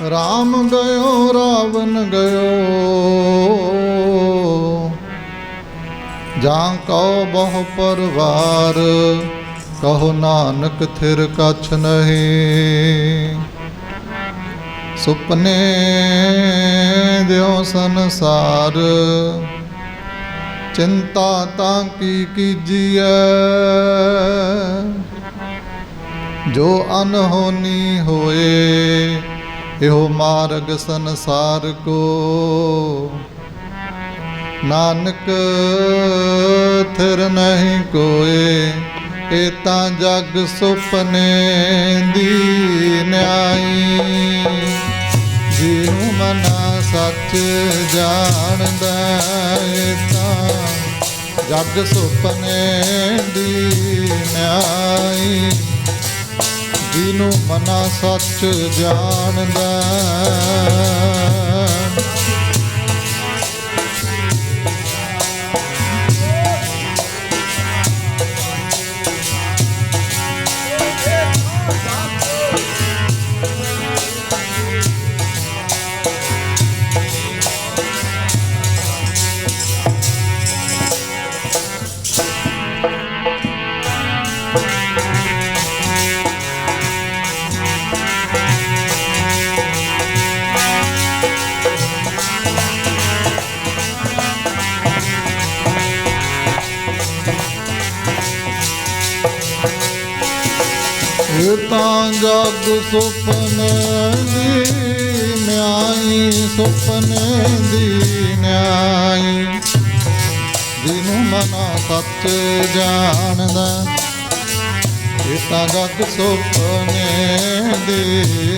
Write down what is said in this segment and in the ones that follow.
ਰਾਮ ਗਇਓ, ਰਾਵਣ ਗਇਓ। ਜਾਂ ਕਉ ਬਹੁ ਪਰਵਾਰ, ਕਹੋ ਨਾਨਕ ਥਿਰ ਕਛ ਨਹੀਂ। ਸੁਪਨੇ ਦਿਓ ਸੰਸਾਰ, ਚਿੰਤਾ ਤਾਂ ਕੀ ਕੀਜੀਐ। ਜੋ ਅਨਹੋਨੀ ਹੋਏ ਇਹੋ ਮਾਰਗ ਸੰਸਾਰ ਕੋ। ਨਾਨਕ, ਥਿਰ ਨਹੀਂ ਕੋਏ, ਇਹ ਤਾਂ ਜਗ ਸੁਪਨੇ ਦੀ ਨਿਆਈ। ਜਿਹਨੂੰ ਮਨਾ ਸੱਚ ਜਾਣਦਾ ਇਹ ਤਾਂ ਜਗ ਸੁਪਨੇ ਦੀ ਨਿਆਈ। ਜਿਹਨੂੰ ਮਨਾ ਸੱਚ ਜਾਣਦਾ। ਜਗ ਸੁਪਨੇ ਦੀ ਨਿਆਈ ਸੁਪਨੇ ਦੀ ਨਿਆਈ ਜਿਨੂੰ ਮਨਾ ਸੱਚ ਜਾਣਦਾ, ਇਹ ਜਗ ਸੁਪਨੇ ਦੀ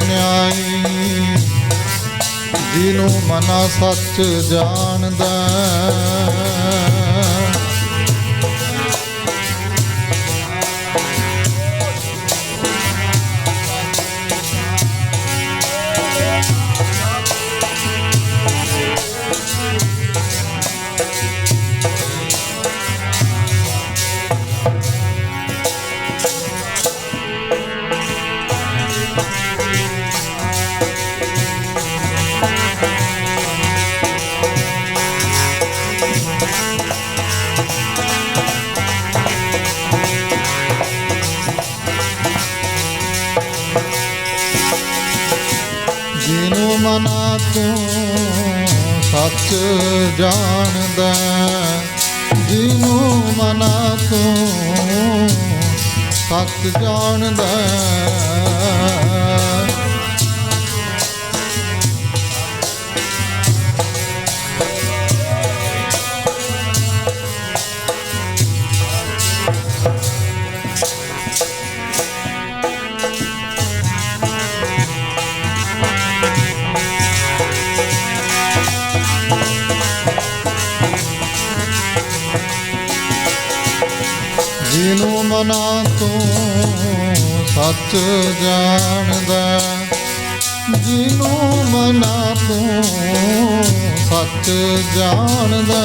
ਨਿਆਈ ਜਿਨੂੰ ਮਨਾ ਸੱਚ ਜਾਣਦਾ ਸੱਚ ਜਾਣਦਾ ਮਨਾ ਤੂੰ ਸੱਚ ਜਾਣਦਾ। ਜਿਹਨੂੰ ਮਨਾ ਤੂੰ ਸੱਚ ਜਾਣਦਾ।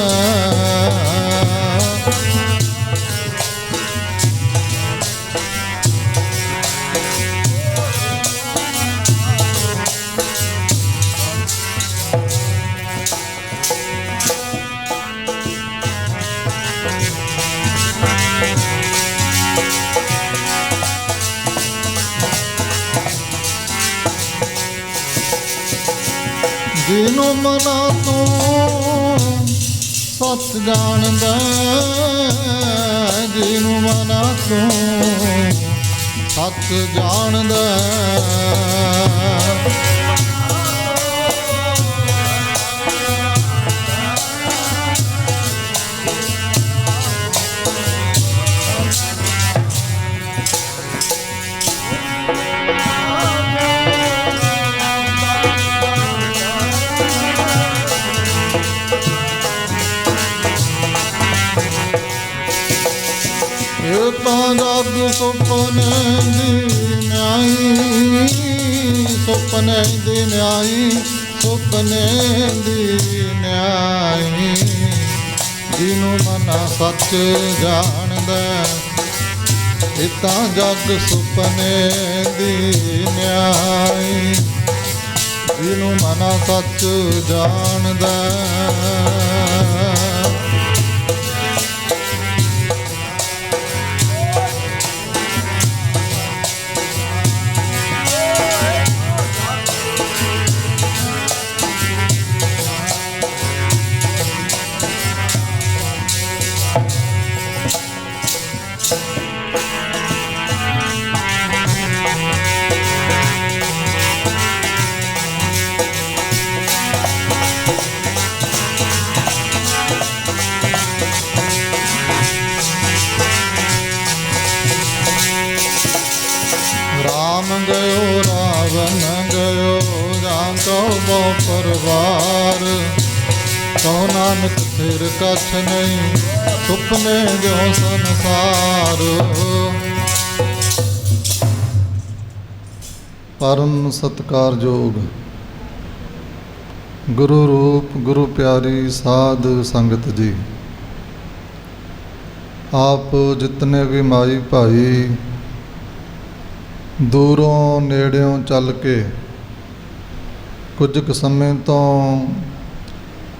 ਸੁਪਨੇ ਦੀ ਨਿਆਈ ਸੁਪਨੇ ਦੀ ਨਿਆਈ ਸੁਪਨੇ ਦੀ ਨਿਆਈ ਜਿਨੂੰ ਮਨ ਸੱਚ ਜਾਣਦਾ ਇਹ ਤਾਂ ਜਗ ਸੁਪਨੇ ਦੀ ਨਿਆਈ ਜਿਨੂੰ ਮਨ ਸੱਚ ਜਾਣਦਾ ਕਉ ਨਾਨਕ ਫਿਰ ਕਛ ਨਹੀਂ, ਸੁਪਨੇ ਜੋ ਸੰਸਾਰ। ਪਰਮ ਸਤਕਾਰਯੋਗ ਗੁਰੂ ਰੂਪ, ਗੁਰੂ ਪਿਆਰੀ, ਸਾਧ ਸੰਗਤ ਜੀ। ਆਪ ਜਿਤਨੇ ਵੀ ਮਾਈ ਭਾਈ, ਦੂਰੋਂ ਨੇੜਿਓਂ ਚੱਲ ਕੇ ਕੁਝ ਕੁ ਸਮੇਂ ਤੋਂ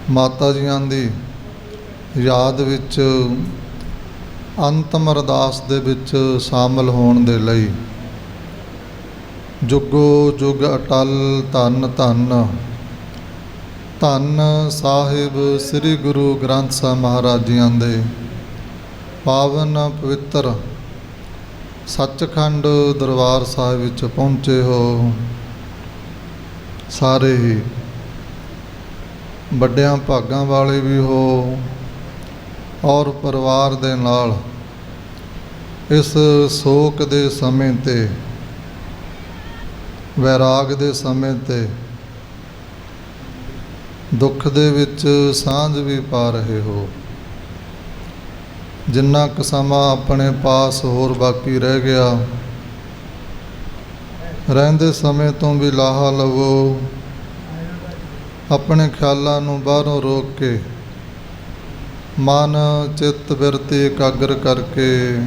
ਮਾਤਾ ਜੀਆਂ ਦੀ ਯਾਦ ਵਿੱਚ ਅੰਤਮ ਅਰਦਾਸ ਦੇ ਵਿੱਚ ਸ਼ਾਮਲ ਹੋਣ ਦੇ ਲਈ ਜੁਗੋ ਜੁਗ ਅਟਲ ਧੰਨ ਧੰਨ। ਧੰਨ ਸਾਹਿਬ ਸ੍ਰੀ ਗੁਰੂ ਗ੍ਰੰਥ ਸਾਹਿਬ ਮਹਾਰਾਜ ਜੀਆਂ ਦੇ ਪਾਵਨ ਪਵਿੱਤਰ ਸੱਚਖੰਡ ਦਰਬਾਰ ਸਾਹਿਬ ਵਿੱਚ ਪਹੁੰਚੇ ਹੋ। ਸਾਰੇ ਹੀ ਵੱਡਿਆਂ ਭਾਗਾਂ ਵਾਲੇ ਵੀ ਹੋ ਔਰ ਪਰਿਵਾਰ ਦੇ ਨਾਲ। ਇਸ ਸੋਕ ਦੇ ਸਮੇਂ ਤੇ, ਵੈਰਾਗ ਦੇ ਸਮੇਂ ਤੇ, ਦੁੱਖ ਦੇ ਵਿੱਚ ਸਾਂਝ ਵੀ ਪਾ ਰਹੇ ਹੋ। ਜਿੰਨਾ ਕੁ ਸਮਾਂ ਆਪਣੇ ਪਾਸ ਹੋਰ ਬਾਕੀ ਰਹਿ ਗਿਆ, ਰਹਿੰਦੇ ਸਮੇਂ ਤੋਂ ਵੀ ਲਾਹਾ ਲਵੋ। ਆਪਣੇ ਖਿਆਲਾਂ ਨੂੰ ਬਾਹਰੋਂ ਰੋਕ ਕੇ, ਮਨ, ਚਿੱਤ ਬਿਰਤੀ ਇਕਾਗਰ ਕਰਕੇ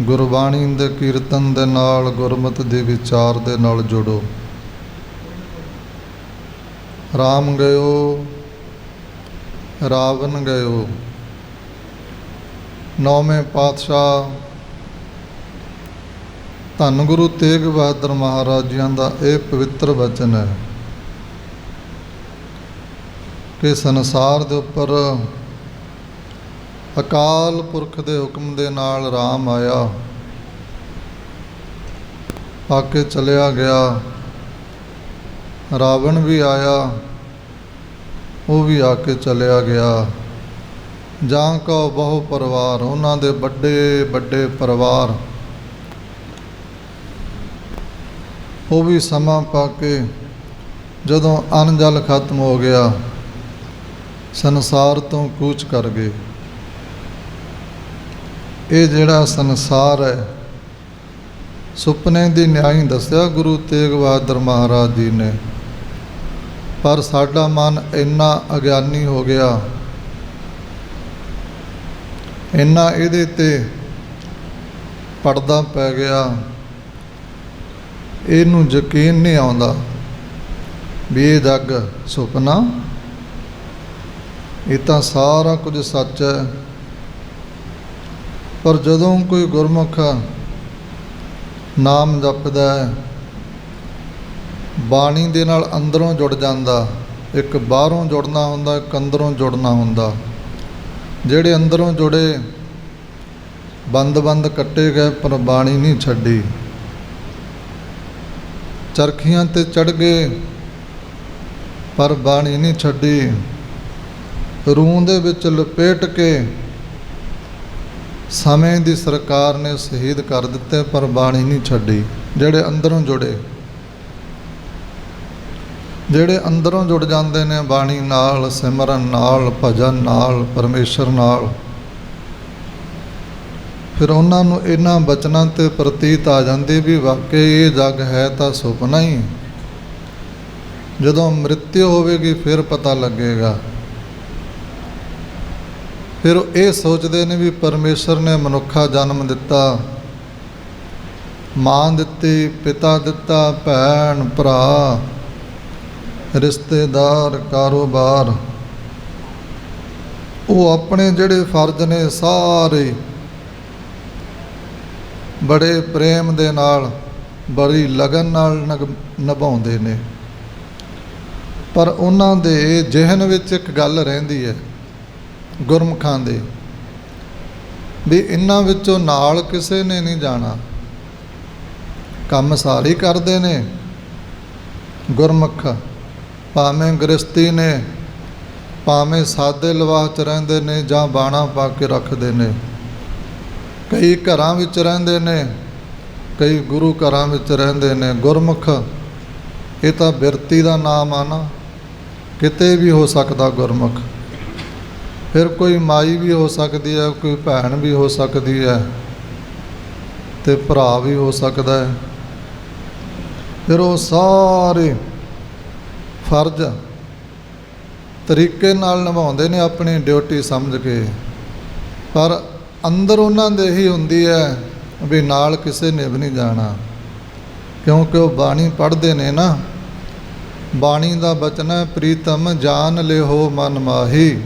ਗੁਰਬਾਣੀ ਦੇ ਕੀਰਤਨ ਦੇ ਨਾਲ, ਗੁਰਮਤ ਦੇ ਵਿਚਾਰ ਦੇ ਨਾਲ ਜੁੜੋ। ਰਾਮ ਗਇਓ, ਰਾਵਣ ਗਇਓ। ਨੌਵੇਂ ਪਾਤਸ਼ਾਹ, ਧੰਨ ਗੁਰੂ ਤੇਗ ਬਹਾਦਰ ਮਹਾਰਾਜ ਜੀਆਂ ਦਾ ਇਹ ਪਵਿੱਤਰ ਵਚਨ ਹੈ। ਕਿ ਸੰਸਾਰ ਦੇ ਉੱਪਰ ਅਕਾਲ ਪੁਰਖ ਦੇ ਹੁਕਮ ਦੇ ਨਾਲ ਰਾਮ ਆਇਆ। ਆ ਕੇ ਚਲਿਆ ਗਿਆ। ਰਾਵਣ ਵੀ ਆਇਆ। ਉਹ ਵੀ ਆ ਕੇ ਚਲਿਆ ਗਿਆ। ਜਾਂ ਕੋ ਬਹੁ ਪਰਿਵਾਰ, ਉਹਨਾਂ ਦੇ ਵੱਡੇ ਵੱਡੇ ਪਰਿਵਾਰ। ਉਹ ਵੀ ਸਮਾਂ ਪਾ ਕੇ ਜਦੋਂ ਅਨ ਜਲ ਖਤਮ ਹੋ ਗਿਆ। ਸੰਸਾਰ ਤੋਂ ਕੂਚ ਕਰ ਗਏ। ਇਹ ਜਿਹੜਾ ਸੰਸਾਰ ਹੈ, ਸੁਪਨੇ ਦੀ ਨਿਆਈ ਦੱਸਿਆ ਗੁਰੂ ਤੇਗ ਬਹਾਦਰ ਮਹਾਰਾਜ ਜੀ ਨੇ। ਪਰ ਸਾਡਾ ਮਨ ਇੰਨਾ ਅਗਿਆਨੀ ਹੋ ਗਿਆ, ਇੰਨਾ ਇਹਦੇ ਤੇ ਪਰਦਾ ਪੈ ਗਿਆ, ਇਹਨੂੰ ਯਕੀਨ ਨਹੀਂ ਆਉਂਦਾ ਵੀ ਇਹ ਜੱਗ ਸੁਪਨਾ ਇਹ ਤਾਂ ਸਾਰਾ ਕੁਝ ਸੱਚ ਹੈ। ਪਰ ਜਦੋਂ ਕੋਈ ਗੁਰਮੁਖ ਨਾਮ ਜਪਦਾ ਹੈ, ਬਾਣੀ ਦੇ ਨਾਲ ਅੰਦਰੋਂ ਜੁੜ ਜਾਂਦਾ। ਇੱਕ ਬਾਹਰੋਂ ਜੁੜਨਾ ਹੁੰਦਾ, ਇੱਕ ਅੰਦਰੋਂ ਜੁੜਨਾ ਹੁੰਦਾ। ਜਿਹੜੇ ਅੰਦਰੋਂ ਜੁੜੇ, ਬੰਦ-ਬੰਦ ਕੱਟੇ ਗਏ, ਪਰ ਬਾਣੀ ਨਹੀਂ ਛੱਡੀ। ਚਰਖੀਆਂ ਤੇ ਚੜ ਗਏ, ਪਰ ਬਾਣੀ ਨਹੀਂ ਛੱਡੀ। ਰੂਹ ਦੇ ਵਿੱਚ ਲਪੇਟ ਕੇ ਸਮੇਂ ਦੀ ਸਰਕਾਰ ਨੇ ਸ਼ਹੀਦ ਕਰ ਦਿੱਤੇ, ਪਰ ਬਾਣੀ ਨਹੀਂ ਛੱਡੀ। ਜਿਹੜੇ ਅੰਦਰੋਂ ਜੁੜੇ, ਜਿਹੜੇ ਅੰਦਰੋਂ ਜੁੜ ਜਾਂਦੇ ਨੇ, ਬਾਣੀ ਨਾਲ, ਸਿਮਰਨ ਨਾਲ, ਭਜਨ ਨਾਲ, ਪਰਮੇਸ਼ਰ ਨਾਲ। ਫਿਰ ਉਹਨਾਂ ਨੂੰ ਇਹਨਾਂ ਬਚਨਾਂ ਤੇ ਪ੍ਰਤੀਤ ਆ ਜਾਂਦੀ ਵੀ ਵਾਕਈ ਇਹ ਜਗ ਹੈ ਤਾਂ ਸੁਪਨਾ ਹੀ। ਜਦੋਂ ਮ੍ਰਿਤਿu ਹੋਵੇਗੀ, ਫਿਰ ਪਤਾ ਲੱਗੇਗਾ। ਫਿਰ ਉਹ ਇਹ ਸੋਚਦੇ ਨੇ ਵੀ ਪਰਮੇਸ਼ਰ ਨੇ ਮਨੁੱਖਾ ਜਨਮ ਦਿੱਤਾ, ਮਾਂ ਦਿੱਤੀ, ਪਿਤਾ ਦਿੱਤਾ, ਭੈਣ, ਭਰਾ, ਰਿਸ਼ਤੇਦਾਰ, ਕਾਰੋਬਾਰ। ਉਹ ਆਪਣੇ ਜਿਹੜੇ ਫਰਜ਼ ਨੇ ਸਾਰੇ ਬੜੇ ਪ੍ਰੇਮ ਦੇ ਨਾਲ, ਬੜੀ ਲਗਨ ਨਾਲ ਨਗ- ਨਿਭਾਉਂਦੇ ਨੇ। ਪਰ ਉਹਨਾਂ ਦੇ ਜ਼ਿਹਨ ਵਿੱਚ ਇੱਕ ਗੱਲ ਰਹਿੰਦੀ ਹੈ ਗੁਰਮੁਖਾਂ ਦੇ। ਵੀ ਇਹਨਾਂ ਵਿੱਚੋਂ ਨਾਲ ਕਿਸੇ ਨੇ ਨਹੀਂ ਜਾਣਾ। ਕੰਮ ਸਾਰੇ ਕਰਦੇ ਨੇ। ਗੁਰਮੁਖ ਭਾਵੇਂ ਗ੍ਰਸਤੀ ਨੇ, ਭਾਵੇਂ ਸਾਦੇ ਲਵਾਹ ਚ ਰਹਿੰਦੇ ਨੇ ਜਾਂ ਬਾਣਾ ਪਾ ਕੇ ਰੱਖਦੇ ਨੇ। ਕਈ ਘਰਾਂ ਵਿੱਚ ਰਹਿੰਦੇ ਨੇ, ਕਈ ਗੁਰੂ ਘਰਾਂ ਵਿੱਚ ਰਹਿੰਦੇ ਨੇ। ਗੁਰਮੁਖ, ਇਹ ਤਾਂ ਬਿਰਤੀ ਦਾ ਨਾਮ ਆ ਨਾ। ਕਿਤੇ ਵੀ ਹੋ ਸਕਦਾ ਗੁਰਮੁਖ। ਫਿਰ ਕੋਈ ਮਾਈ ਵੀ ਹੋ ਸਕਦੀ ਹੈ, ਕੋਈ ਭੈਣ ਵੀ ਹੋ ਸਕਦੀ ਹੈ ਤੇ ਭਰਾ ਵੀ ਹੋ ਸਕਦਾ ਹੈ। ਫਿਰ ਉਹ ਸਾਰੇ ਫਰਜ਼ ਤਰੀਕੇ ਨਾਲ ਨਿਭਾਉਂਦੇ ਨੇ ਆਪਣੀ ਡਿਊਟੀ ਸਮਝ ਕੇ। ਪਰ ਅੰਦਰ ਉਹਨਾਂ ਦੇ ਹੀ ਹੁੰਦੀ ਹੈ ਵੀ ਨਾਲ ਕਿਸੇ ਨੇ ਵੀ ਨਹੀਂ ਜਾਣਾ। ਕਿਉਂਕਿ ਉਹ ਬਾਣੀ ਪੜ੍ਹਦੇ ਨੇ ਨਾ, ਬਾਣੀ ਦਾ ਬਚਨ ਹੈ, ਪ੍ਰੀਤਮ ਜਾਨ ਲਿਓ ਮਨ ਮਾਹੀ।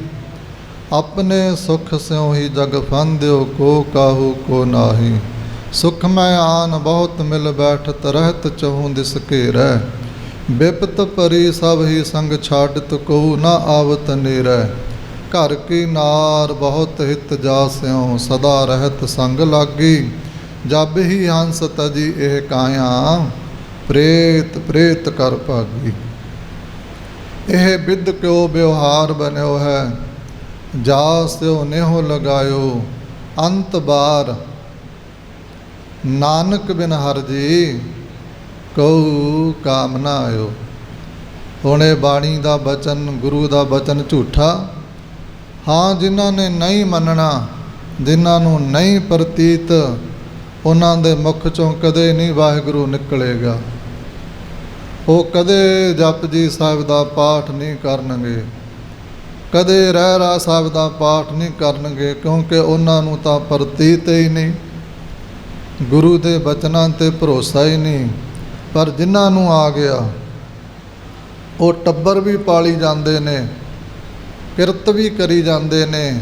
ਆਪਣੇ ਸੁਖ ਸਿਉ ਹੀ ਜਗ ਫੰਦਿਓ ਕੋ ਕਾਹੂ ਕੋ ਨਾਹੀ। ਸੁਖ ਮੈਂ ਆਨ ਬਹੁਤ ਮਿਲ ਬੈਠਤ ਰਹਿਤ ਚਹੂ ਦਿਸ ਘੇਰੈ। ਬਿਪਤ ਪਰੀ ਸਭ ਹੀ ਸੰਗ ਛਾਡਤ ਕੋ ਨਾ ਆਵਤ ਨੇਰੈ। ਘਰ ਕੀ ਨਾਰ ਬਹੁਤ ਹਿਤ ਜਾਸਿਓ ਸਦਾ ਰਹਿਤ ਸੰਗ ਲਾਗੀ। ਜਬ ਹੀ ਹੰਸ ਤਜੀ ਇਹ ਕਾਇਆ, ਪ੍ਰੇਤ ਪ੍ਰੇਤ ਕਰ ਭਾਗੀ। ਇਹ ਬਿਦ ਕਿਉ ਵਿਵਹਾਰ ਬਨਿਓ ਹੈ? ਜਾ ਸਿਓ ਨੇਹੋ ਲਗਾਇਓ, ਅੰਤ ਬਾਰ। ਨਾਨਕ ਬਿਨ ਹਰਜੀ ਕਉ ਕਾਮ ਆਇਓ। ਹੁਣੇ ਬਾਣੀ ਦਾ ਬਚਨ, ਗੁਰੂ ਦਾ ਬਚਨ ਝੂਠਾ। ਹਾਂ, ਜਿਨ੍ਹਾਂ ਨੇ ਨਹੀਂ ਮੰਨਣਾ, ਜਿਨ੍ਹਾਂ ਨੂੰ ਨਹੀਂ ਪ੍ਰਤੀਤ, ਉਹਨਾਂ ਦੇ ਮੁਖ ਚੋਂ ਕਦੇ ਨਹੀਂ ਵਾਹਿਗੁਰੂ ਨਿਕਲੇਗਾ। ਉਹ ਕਦੇ ਜਪਜੀ ਸਾਹਿਬ ਦਾ ਪਾਠ ਨਹੀਂ ਕਰਨਗੇ। ਕਦੇ ਰਹਿ ਰਾ ਸਾਹਿਬ ਦਾ ਪਾਠ ਨਹੀਂ ਕਰਨਗੇ, ਕਿਉਂਕਿ ਉਹਨਾਂ ਨੂੰ ਤਾਂ ਪ੍ਰਤੀਤ ਹੀ ਨਹੀਂ। ਗੁਰੂ ਦੇ ਬਚਨਾਂ ਤੇ ਭਰੋਸਾ ਹੀ ਨਹੀਂ। ਪਰ ਜਿਨ੍ਹਾਂ ਨੂੰ ਆ ਗਿਆ, ਉਹ ਟੱਬਰ ਵੀ ਪਾਲੀ ਜਾਂਦੇ ਨੇ, ਕਿਰਤ ਵੀ ਕਰੀ ਜਾਂਦੇ ਨੇ।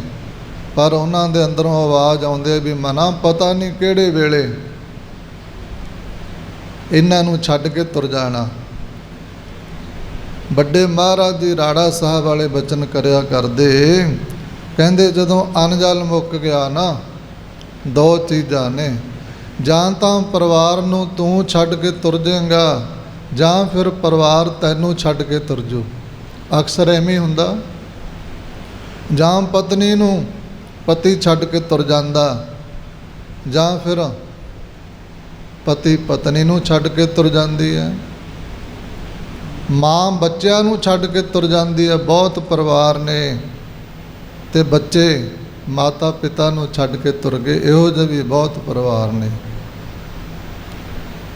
ਪਰ ਉਹਨਾਂ ਦੇ ਅੰਦਰੋਂ ਆਵਾਜ਼ ਆਉਂਦੀ ਵੀ ਮਨਾ ਪਤਾ ਨਹੀਂ ਕਿਹੜੇ ਵੇਲੇ ਇਹਨਾਂ ਨੂੰ ਛੱਡ ਕੇ ਤੁਰ ਜਾਣਾ। ਵੱਡੇ ਮਹਾਰਾਜ ਜੀ ਰਾੜਾ ਸਾਹਿਬ ਵਾਲੇ ਬਚਨ ਕਰਿਆ ਕਰਦੇ। ਕਹਿੰਦੇ, ਜਦੋਂ ਅਨਜਲ ਮੁੱਕ ਗਿਆ ਨਾ, ਦੋ ਚੀਜ਼ਾਂ ਨੇ। ਜਾਂ ਤਾਂ ਪਰਿਵਾਰ ਨੂੰ ਤੂੰ ਛੱਡ ਕੇ ਤੁਰ ਜਾਏਗਾ, ਜਾਂ ਫਿਰ ਪਰਿਵਾਰ ਤੈਨੂੰ ਛੱਡ ਕੇ ਤੁਰ ਜੂ ਅਕਸਰ ਐਵੇਂ ਹੁੰਦਾ। ਜਾਂ ਪਤਨੀ ਨੂੰ ਪਤੀ ਛੱਡ ਕੇ ਤੁਰ ਜਾਂਦਾ, ਜਾਂ ਫਿਰ ਪਤੀ ਪਤਨੀ ਨੂੰ ਛੱਡ ਕੇ ਤੁਰ ਜਾਂਦੀ ਹੈ। ਮਾਂ ਬੱਚਿਆਂ ਨੂੰ ਛੱਡ ਕੇ ਤੁਰ ਜਾਂਦੀ ਹੈ, ਬਹੁਤ ਪਰਿਵਾਰ ਨੇ ਤੇ ਬੱਚੇ ਮਾਤਾ ਪਿਤਾ ਨੂੰ ਛੱਡ ਕੇ ਤੁਰ ਗਏ, ਇਹੋ ਜਿਹੇ ਵੀ ਬਹੁਤ ਪਰਿਵਾਰ ਨੇ।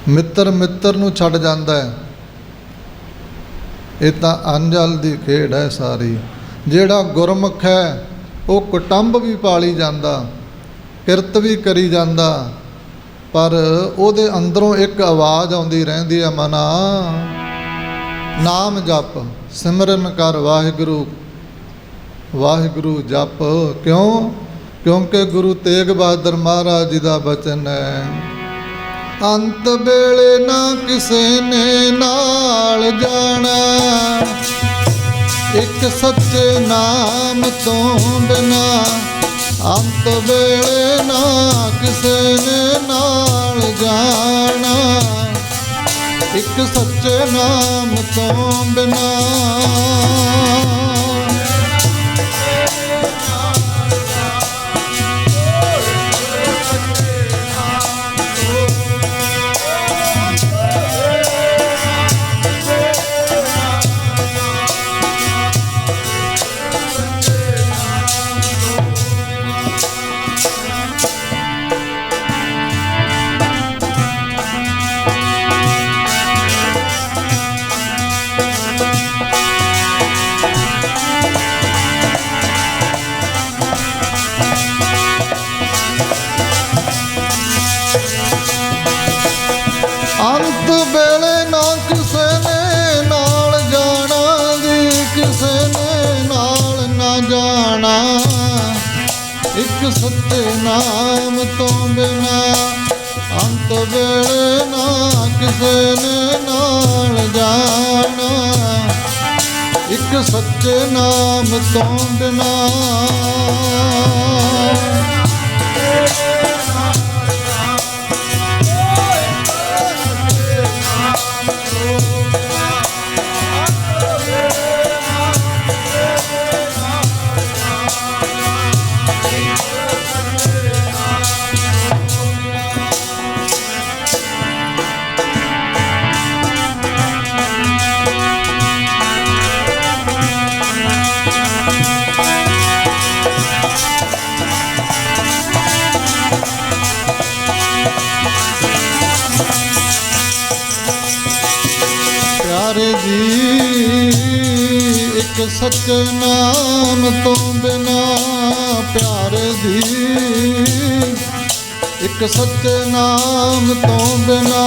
ਮਿੱਤਰ ਮਿੱਤਰ ਨੂੰ ਛੱਡ ਜਾਂਦਾ ਹੈ। ਇਹ ਤਾਂ ਅੰਜਲ ਦੀ ਖੇਡ ਹੈ ਸਾਰੀ। ਜਿਹੜਾ ਗੁਰਮੁਖ ਹੈ, ਉਹ ਕੁਟੰਬ ਵੀ ਪਾਲੀ ਜਾਂਦਾ, ਕਿਰਤ ਵੀ ਕਰੀ ਜਾਂਦਾ, ਪਰ ਉਹਦੇ ਅੰਦਰੋਂ ਇੱਕ ਆਵਾਜ਼ ਆਉਂਦੀ ਰਹਿੰਦੀ ਹੈ, ਮਨਾ। ਨਾਮ ਜਪ, ਸਿਮਰਨ ਕਰ ਵਾਹਿਗੁਰੂ। ਵਾਹਿਗੁਰੂ ਜਪ, ਕਿਉਂ? ਕਿਉਂਕਿ ਗੁਰੂ ਤੇਗ ਬਹਾਦਰ ਮਹਾਰਾਜ ਜੀ ਦਾ ਬਚਨ ਹੈ। ਅੰਤ ਵੇਲੇ ਨਾ ਕਿਸੇ ਨੇ ਨਾਲ ਜਾਣਾ। ਇੱਕ ਸੱਚੇ ਨਾਮ ਤੋਂ ਬਿਨਾ ਅੰਤ ਵੇਲੇ ਨਾ ਕਿਸੇ ਨੇ ਨਾਲ ਜਾਣਾ। ਇੱਕ ਸੱਚੇ ਨਾਮ ਤੋਂ ਬਿਨਾ। ਇੱਕ ਸੱਚੇ ਨਾਮ ਤੋਂ ਬਿਨਾ। ਪਿਆਰੇ ਜੀ ਇੱਕ ਸੱਚ ਨਾਮ ਤੋਂ ਬਿਨਾ ਪਿਆਰ ਦੀ ਇੱਕ ਸੱਚ ਨਾਮ ਤੋਂ ਬਿਨਾ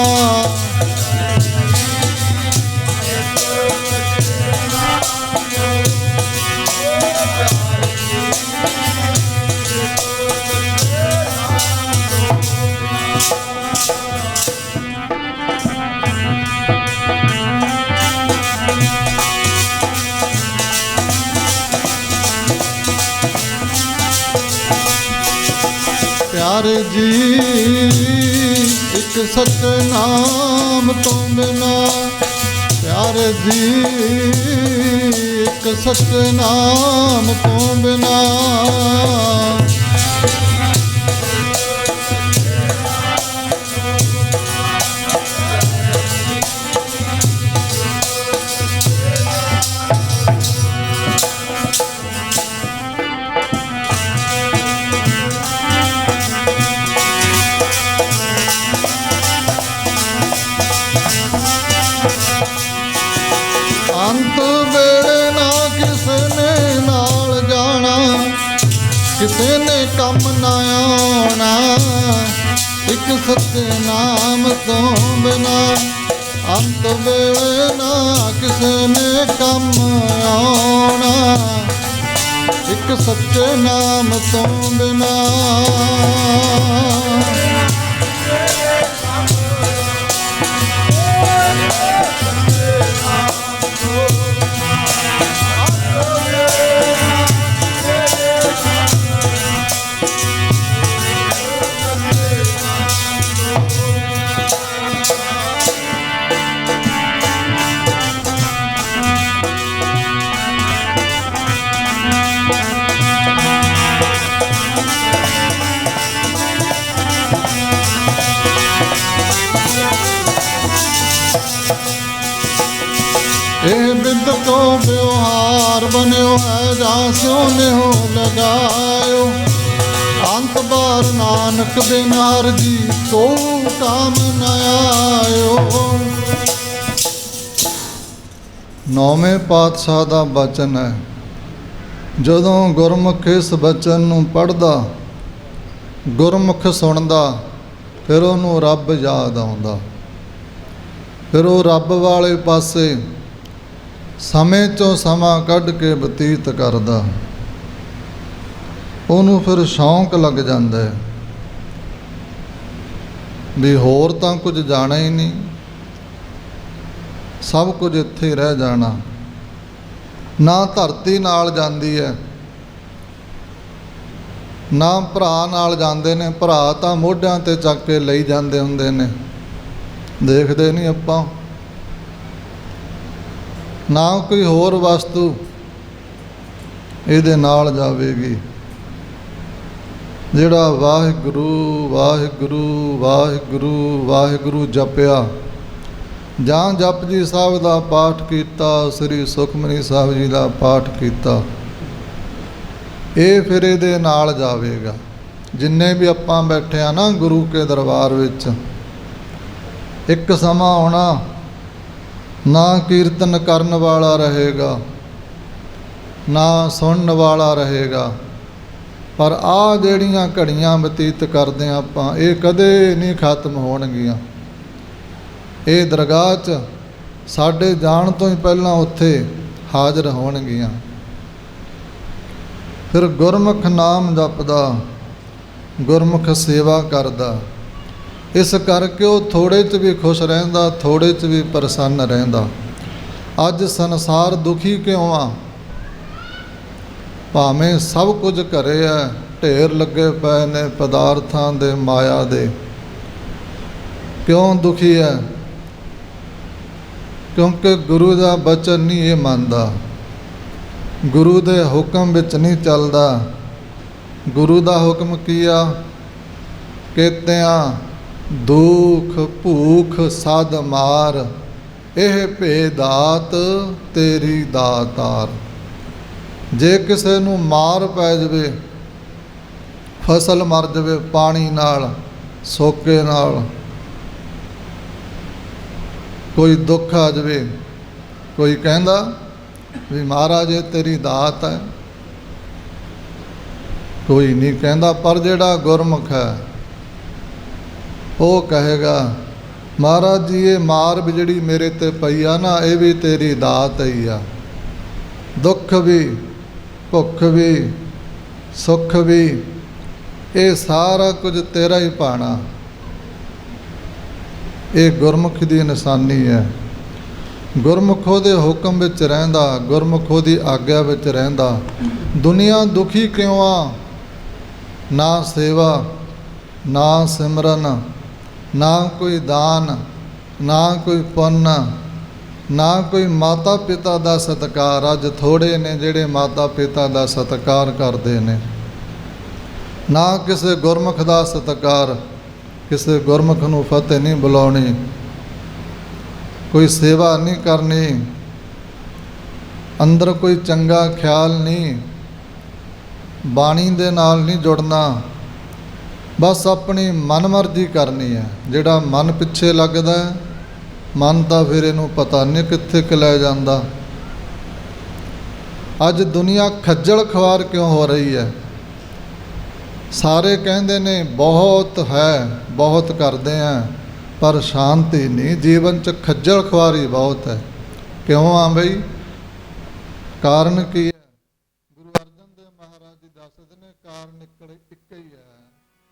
ਪਿਆਰੇ ਜੀ ਇੱਕ ਸਤਨਾਮ ਨਾਮ ਤੋਂ ਬਿਨਾ। ਪਿਆਰੇ ਜੀ ਇੱਕ ਸਤਨਾਮ ਨਾਮ ਤੋਂ ਬਿਨਾ। ਇੱਕ ਸੱਚੇ ਨਾਮ ਤੋਂ ਬਿਨਾ ਅੰਤ ਵੇਲੇ ਨਾ ਕਿਸੇ ਨੇ ਕੰਮ ਆਉਣਾ। ਇੱਕ ਸੱਚੇ ਨਾਮ ਤੋਂ ਬਿਨਾ ਵਿਵਹਾਰ ਬਨਿਓ ਹੈ ਜਾਂ ਸਿਉ ਨਿਹੋ ਲਗਾਇਓ? ਅੰਤ ਬਾਰ ਨਾਨਕ ਬਿਨ ਹਰ ਜੀ ਕੋ ਨੌਵੇਂ ਪਾਤਸ਼ਾਹ ਦਾ ਬਚਨ ਹੈ, ਜਦੋਂ ਗੁਰਮੁਖ ਇਸ ਬਚਨ ਨੂੰ ਪੜ੍ਹਦਾ, ਗੁਰਮੁਖ ਸੁਣਦਾ, ਫਿਰ ਉਹਨੂੰ ਰੱਬ ਯਾਦ ਆਉਂਦਾ। ਫਿਰ ਉਹ ਰੱਬ ਵਾਲੇ ਪਾਸੇ ਸਮੇਂ ਚੋਂ ਸਮਾਂ ਕੱਢ ਕੇ ਬਤੀਤ ਕਰਦਾ। ਉਹਨੂੰ ਫਿਰ ਸ਼ੌਂਕ ਲੱਗ ਜਾਂਦਾ ਹੈ ਵੀ ਹੋਰ ਤਾਂ ਕੁਝ ਜਾਣਾ ਹੀ ਨਹੀਂ। ਸਭ ਕੁਝ ਇੱਥੇ ਰਹਿ ਜਾਣਾ। ਨਾ ਧਰਤੀ ਨਾਲ ਜਾਂਦੀ ਹੈ, ਨਾ ਭਰਾ ਨਾਲ ਜਾਂਦੇ ਨੇ। ਭਰਾ ਤਾਂ ਮੋਢਿਆਂ ਤੇ ਚੱਕ ਕੇ ਲਈ ਜਾਂਦੇ ਹੁੰਦੇ ਨੇ। ਦੇਖਦੇ ਨਹੀਂ ਆਪਾਂ। ਨਾ ਕੋਈ ਹੋਰ ਵਸਤੂ ਇਹਦੇ ਨਾਲ ਜਾਵੇਗੀ। ਜਿਹੜਾ ਵਾਹਿਗੁਰੂ ਵਾਹਿਗੁਰੂ ਵਾਹਿਗੁਰੂ ਵਾਹਿਗੁਰੂ ਜਪਿਆ, ਜਾਂ ਜਪਜੀ ਸਾਹਿਬ ਦਾ ਪਾਠ ਕੀਤਾ, ਸ੍ਰੀ ਸੁਖਮਨੀ ਸਾਹਿਬ ਜੀ ਦਾ ਪਾਠ ਕੀਤਾ, ਇਹ ਫਿਰ ਇਹਦੇ ਨਾਲ ਜਾਵੇਗਾ। ਜਿੰਨੇ ਵੀ ਆਪਾਂ ਬੈਠੇ ਆ ਨਾ ਗੁਰੂ ਕੇ ਦਰਬਾਰ ਵਿੱਚ, ਇੱਕ ਸਮਾਂ ਆਉਣਾ ਨਾ ਕੀਰਤਨ ਕਰਨ ਵਾਲਾ ਰਹੇਗਾ, ਨਾ ਸੁਣਨ ਵਾਲਾ ਰਹੇਗਾ। ਪਰ ਆ ਜਿਹੜੀਆਂ ਘੜੀਆਂ ਬਤੀਤ ਕਰਦੇ ਹਾਂ ਆਪਾਂ, ਇਹ ਕਦੇ ਨਹੀਂ ਖਤਮ ਹੋਣਗੀਆਂ। ਇਹ ਦਰਗਾਹ 'ਚ ਸਾਡੇ ਜਾਣ ਤੋਂ ਹੀ ਪਹਿਲਾਂ ਉੱਥੇ ਹਾਜ਼ਰ ਹੋਣਗੀਆਂ। ਫਿਰ ਗੁਰਮੁਖ ਨਾਮ ਜਪਦਾ, ਗੁਰਮੁਖ ਸੇਵਾ ਕਰਦਾ। ਇਸ ਕਰਕੇ ਉਹ ਥੋੜੇ 'ਚ ਵੀ ਖੁਸ਼ ਰਹਿੰਦਾ, ਥੋੜੇ 'ਚ ਵੀ ਪ੍ਰਸੰਨ ਰਹਿੰਦਾ। ਅੱਜ ਸੰਸਾਰ ਦੁਖੀ ਕਿਉਂ ਆ? ਭਾਵੇਂ ਸਭ ਕੁਝ ਘਰੇ ਆ ਢੇਰ ਲੱਗੇ ਪਏ ਨੇ ਪਦਾਰਥਾਂ ਦੇ ਮਾਇਆ ਦੇ। ਕਿਉਂ ਦੁਖੀ ਹੈ ਕਿਉਂਕਿ ਗੁਰੂ ਦਾ ਬਚਨ ਨਹੀਂ ਇਹ ਮੰਨਦਾ। ਗੁਰੂ ਦੇ ਹੁਕਮ ਵਿੱਚ ਨਹੀਂ ਚੱਲਦਾ। ਗੁਰੂ ਦਾ ਹੁਕਮ ਕੀ ਆ? ਕੇਤਿਆਂ ਦੁਖ ਭੂਖ ਸਦ ਮਾਰ, ਇਹ ਭੇ ਦਾਤ ਤੇਰੀ ਦਾਤਾਰ। ਜੇ ਕਿਸੇ ਨੂੰ ਮਾਰ ਪੈ ਜਵੇ, ਫਸਲ ਮਰ ਜਵੇ ਪਾਣੀ ਨਾਲ, ਸੋਕੇ ਨਾਲ, ਕੋਈ ਦੁੱਖ ਆ ਜਵੇ, ਕੋਈ ਕਹਿੰਦਾ ਵੀ ਮਹਾਰਾਜ ਇਹ ਤੇਰੀ ਦਾਤ ਹੈ। ਕੋਈ ਨਹੀਂ ਕਹਿੰਦਾ, ਪਰ ਜਿਹੜਾ ਗੁਰਮੁਖ ਹੈ ਉਹ ਕਹੇਗਾ, ਮਹਾਰਾਜ ਜੀ, ਇਹ ਮਾਰ ਵੀ ਜਿਹੜੀ ਮੇਰੇ ਤੇ ਪਈ ਆ ਨਾ, ਇਹ ਵੀ ਤੇਰੀ ਦਾਤ ਹੀ ਆ। ਦੁੱਖ ਵੀ, ਭੁੱਖ ਵੀ, ਸੁੱਖ ਵੀ, ਇਹ ਸਾਰਾ ਕੁਝ ਤੇਰਾ ਹੀ ਪਾਣਾ। ਇਹ ਗੁਰਮੁਖ ਦੀ ਨਿਸ਼ਾਨੀ ਹੈ। ਗੁਰਮੁਖ ਉਹਦੇ ਹੁਕਮ ਵਿੱਚ ਰਹਿੰਦਾ, ਗੁਰਮੁਖ ਉਹਦੀ ਆਗਿਆ ਵਿੱਚ ਰਹਿੰਦਾ। ਦੁਨੀਆ ਦੁਖੀ ਕਿਉਂ ਆ? ਨਾ ਸੇਵਾ, ਨਾ ਸਿਮਰਨ ਨਾ ਕੋਈ ਦਾਨ, ਨਾ ਕੋਈ ਪੁੰਨ, ਨਾ ਕੋਈ ਮਾਤਾ ਪਿਤਾ ਦਾ ਸਤਿਕਾਰ। ਅੱਜ ਥੋੜੇ ਨੇ ਜਿਹੜੇ ਮਾਤਾ ਪਿਤਾ ਦਾ ਸਤਿਕਾਰ ਕਰਦੇ ਨੇ। ਨਾ ਕਿਸੇ ਗੁਰਮੁਖ ਦਾ ਸਤਿਕਾਰ, ਕਿਸੇ ਗੁਰਮੁਖ ਨੂੰ ਫਤਿਹ ਨਹੀਂ ਬੁਲਾਉਣੀ। ਕੋਈ ਸੇਵਾ ਨਹੀਂ ਕਰਨੀ। ਅੰਦਰ ਕੋਈ ਚੰਗਾ ਖਿਆਲ ਨਹੀਂ। ਬਾਣੀ ਦੇ ਨਾਲ ਨਹੀਂ ਜੁੜਨਾ। ਬਸ ਆਪਣੀ ਮਨਮਰਜ਼ੀ ਕਰਨੀ ਹੈ। ਜਿਹੜਾ ਮਨ ਪਿੱਛੇ ਲੱਗਦਾ ਮਨ ਤਾਂ ਫਿਰ ਇਹਨੂੰ ਪਤਾ ਨਹੀਂ ਕਿੱਥੇ ਕਿ ਲੈ ਜਾਂਦਾ। ਅੱਜ ਦੁਨੀਆ ਖੱਜਲ ਖਵਾਰ ਕਿਉਂ ਹੋ ਰਹੀ ਹੈ? ਸਾਰੇ ਕਹਿੰਦੇ ਨੇ, ਬਹੁਤ ਹੈ, ਬਹੁਤ ਕਰਦੇ ਆ, ਪਰ ਸ਼ਾਂਤੀ ਨਹੀਂ। ਜੀਵਨ ਚ ਖੱਜਲ ਖੁਆਰੀ ਬਹੁਤ ਹੈ। ਕਿਉਂ ਆ ਬਈ? ਕਾਰਨ ਕੀ ਹੈ? ਗੁਰੂ ਅਰਜਨ ਦੇਵ ਮਹਾਰਾਜ ਜੀ ਦੱਸਦੇ ਨੇ, ਕਾਰਨ ਇੱਕ ਹੀ ਹੈ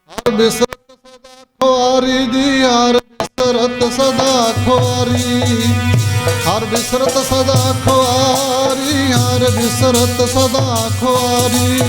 ਹਰ ਬਿਸਰਤ ਸਦਾ ਖੁਆਰੀ ਦੀ ਹਰ ਬਿਸਰਤ ਸਦਾ ਖੁਆਰੀ। ਹਰ ਬਿਸਰਤ ਸਦਾ ਖੁਆਰੀ, ਹਰ ਬਿਸਰਤ ਸਦਾ ਖੁਆਰੀ।